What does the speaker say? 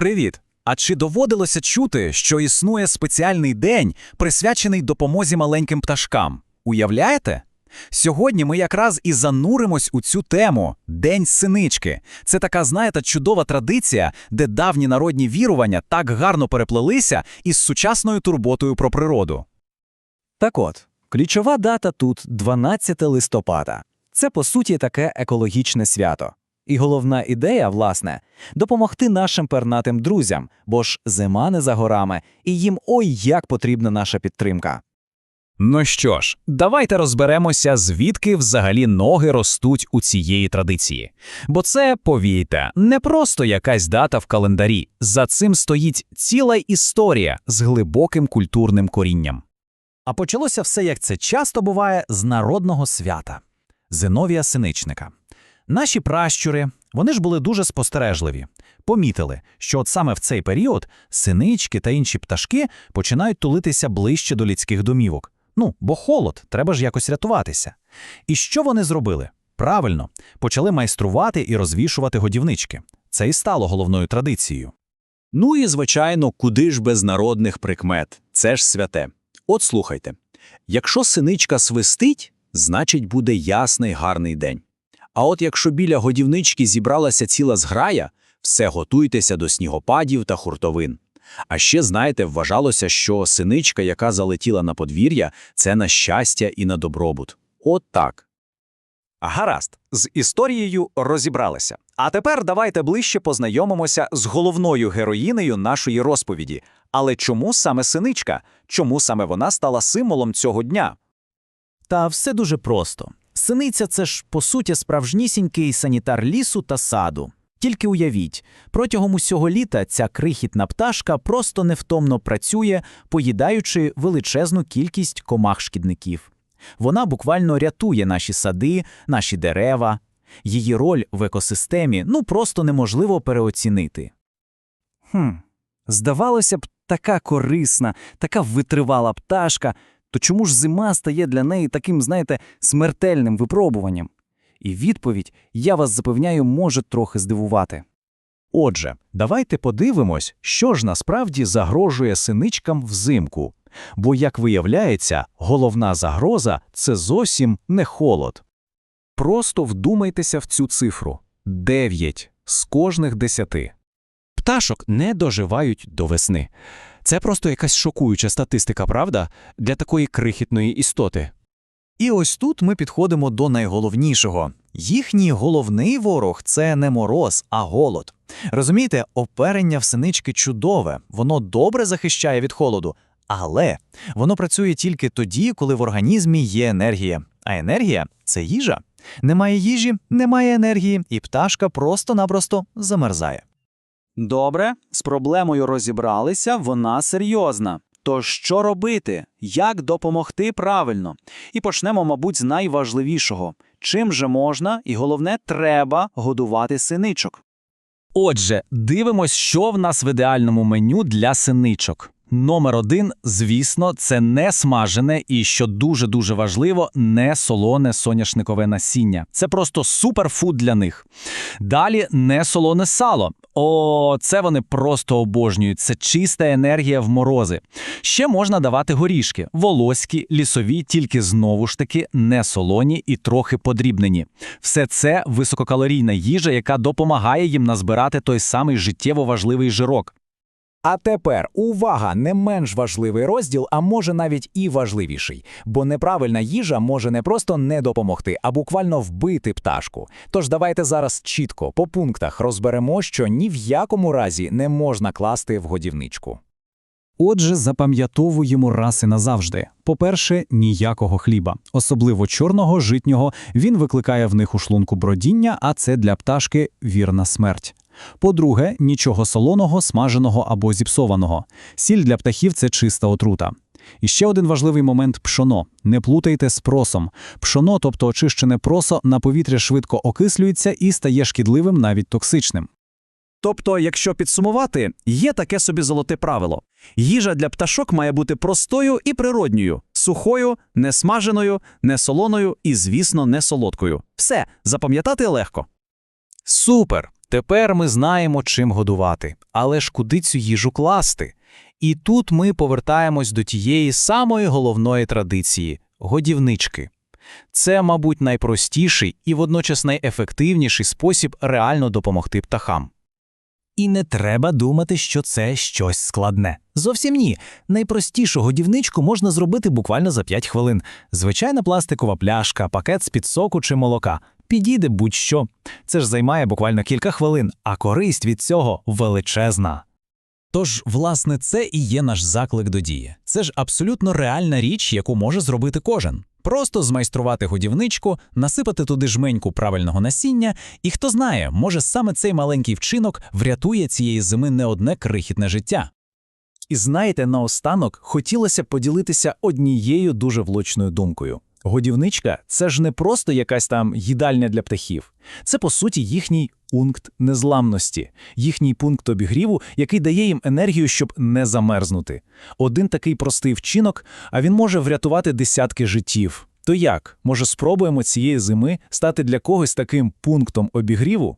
Привіт! А чи доводилося чути, що існує спеціальний день, присвячений допомозі маленьким пташкам? Уявляєте? Сьогодні ми якраз і зануримось у цю тему День синички. Це така, знаєте, чудова традиція, де давні народні вірування так гарно переплелися із сучасною турботою про природу. Так от, ключова дата тут 12 листопада. Це, по суті, таке екологічне свято. І головна ідея, власне, допомогти нашим пернатим друзям, бо ж зима не за горами, і їм ой як потрібна наша підтримка. Ну що ж, давайте розберемося, звідки взагалі ноги ростуть у цієї традиції. Бо це, повійте, не просто якась дата в календарі. За цим стоїть ціла історія з глибоким культурним корінням. А почалося все, як це часто буває, з народного свята Зиновія Синичника. Наші пращури, вони ж були дуже спостережливі. Помітили, що от саме в цей період синички та інші пташки починають тулитися ближче до людських домівок. Ну, бо холод, треба ж якось рятуватися. І що вони зробили? Правильно, почали майструвати і розвішувати годівнички. Це і стало головною традицією. Ну і, звичайно, куди ж без народних прикмет? Це ж святе. От слухайте, якщо синичка свистить, значить буде ясний гарний день. А от якщо біля годівнички зібралася ціла зграя, все готуйтеся до снігопадів та хуртовин. А ще, знаєте, вважалося, що синичка, яка залетіла на подвір'я, це на щастя і на добробут. От так. Гаразд, з історією розібралися. А тепер давайте ближче познайомимося з головною героїнею нашої розповіді. Але чому саме синичка? Чому саме вона стала символом цього дня? Та все дуже просто. Синиця це ж, по суті, справжнісінький санітар лісу та саду. Тільки уявіть, протягом усього літа ця крихітна пташка просто невтомно працює, поїдаючи величезну кількість комах-шкідників. Вона буквально рятує наші сади, наші дерева. Її роль в екосистемі ну просто неможливо переоцінити. Хм, здавалося б, така корисна, така витривала пташка, то чому ж зима стає для неї таким, знаєте, смертельним випробуванням? І відповідь, я вас запевняю, може трохи здивувати. Отже, давайте подивимось, що ж насправді загрожує синичкам взимку. Бо, як виявляється, головна загроза це зовсім не холод. Просто вдумайтеся в цю цифру 9 з кожних 10. Пташок не доживають до весни. Це просто якась шокуюча статистика, правда, для такої крихітної істоти. І ось тут ми підходимо до найголовнішого. Їхній головний ворог це не мороз, а голод. Розумієте, оперення в синички чудове, воно добре захищає від холоду, але воно працює тільки тоді, коли в організмі є енергія. А енергія це їжа. Немає їжі, немає енергії, і пташка просто-напросто замерзає. Добре, з проблемою розібралися, вона серйозна. Тож що робити? Як допомогти правильно? І почнемо, мабуть, з найважливішого: чим же можна, і головне, треба годувати синичок. Отже, дивимось, що в нас в ідеальному меню для синичок. Номер один, звісно, це не смажене і, що дуже-дуже важливо, не солоне соняшникове насіння. Це просто суперфуд для них. Далі не солоне сало. О, це вони просто обожнюють. Це чиста енергія в морози. Ще можна давати горішки, волоські, лісові, тільки знову ж таки не солоні і трохи подрібнені. Все це висококалорійна їжа, яка допомагає їм назбирати той самий життєво важливий жирок. А тепер увага, не менш важливий розділ, а може навіть і важливіший, бо неправильна їжа може не просто не допомогти, а буквально вбити пташку. Тож давайте зараз чітко по пунктах розберемо, що ні в якому разі не можна класти в годівничку. Отже, запам'ятовуємо раз і назавжди. По-перше, ніякого хліба, особливо чорного, житнього, він викликає в них у шлунку бродіння, а це для пташки вірна смерть. По-друге, нічого солоного, смаженого або зіпсованого. Сіль для птахів це чиста отрута. І ще один важливий момент пшоно. Не плутайте з просом. Пшоно, тобто очищене просо, на повітря швидко окислюється і стає шкідливим, навіть токсичним. Тобто, якщо підсумувати, є таке собі золоте правило: їжа для пташок має бути простою і природньою, сухою, не смаженою, не солоною і, звісно, не солодкою. Все запам'ятати легко. Супер! Тепер ми знаємо, чим годувати, але ж куди цю їжу класти? І тут ми повертаємось до тієї самої головної традиції годівнички. Це, мабуть, найпростіший і водночас найефективніший спосіб реально допомогти птахам. І не треба думати, що це щось складне. Зовсім ні. Найпростішу годівничку можна зробити буквально за 5 хвилин. Звичайна пластикова пляшка, пакет з-під соку чи молока. Підійде будь-що. Це ж займає буквально кілька хвилин, а користь від цього величезна. Тож, власне, це і є наш заклик до дії. Це ж абсолютно реальна річ, яку може зробити кожен. Просто змайструвати годівничку, насипати туди жменьку правильного насіння, і хто знає, може саме цей маленький вчинок врятує цієї зими не одне крихітне життя. І знаєте, наостанок хотілося поділитися однією дуже влучною думкою. Годівничка це ж не просто якась там їдальня для птахів. Це, по суті, їхній пункт незламності, їхній пункт обігріву, який дає їм енергію, щоб не замерзнути. Один такий простий вчинок, а він може врятувати десятки життів. То як? Може, спробуємо цієї зими стати для когось таким пунктом обігріву?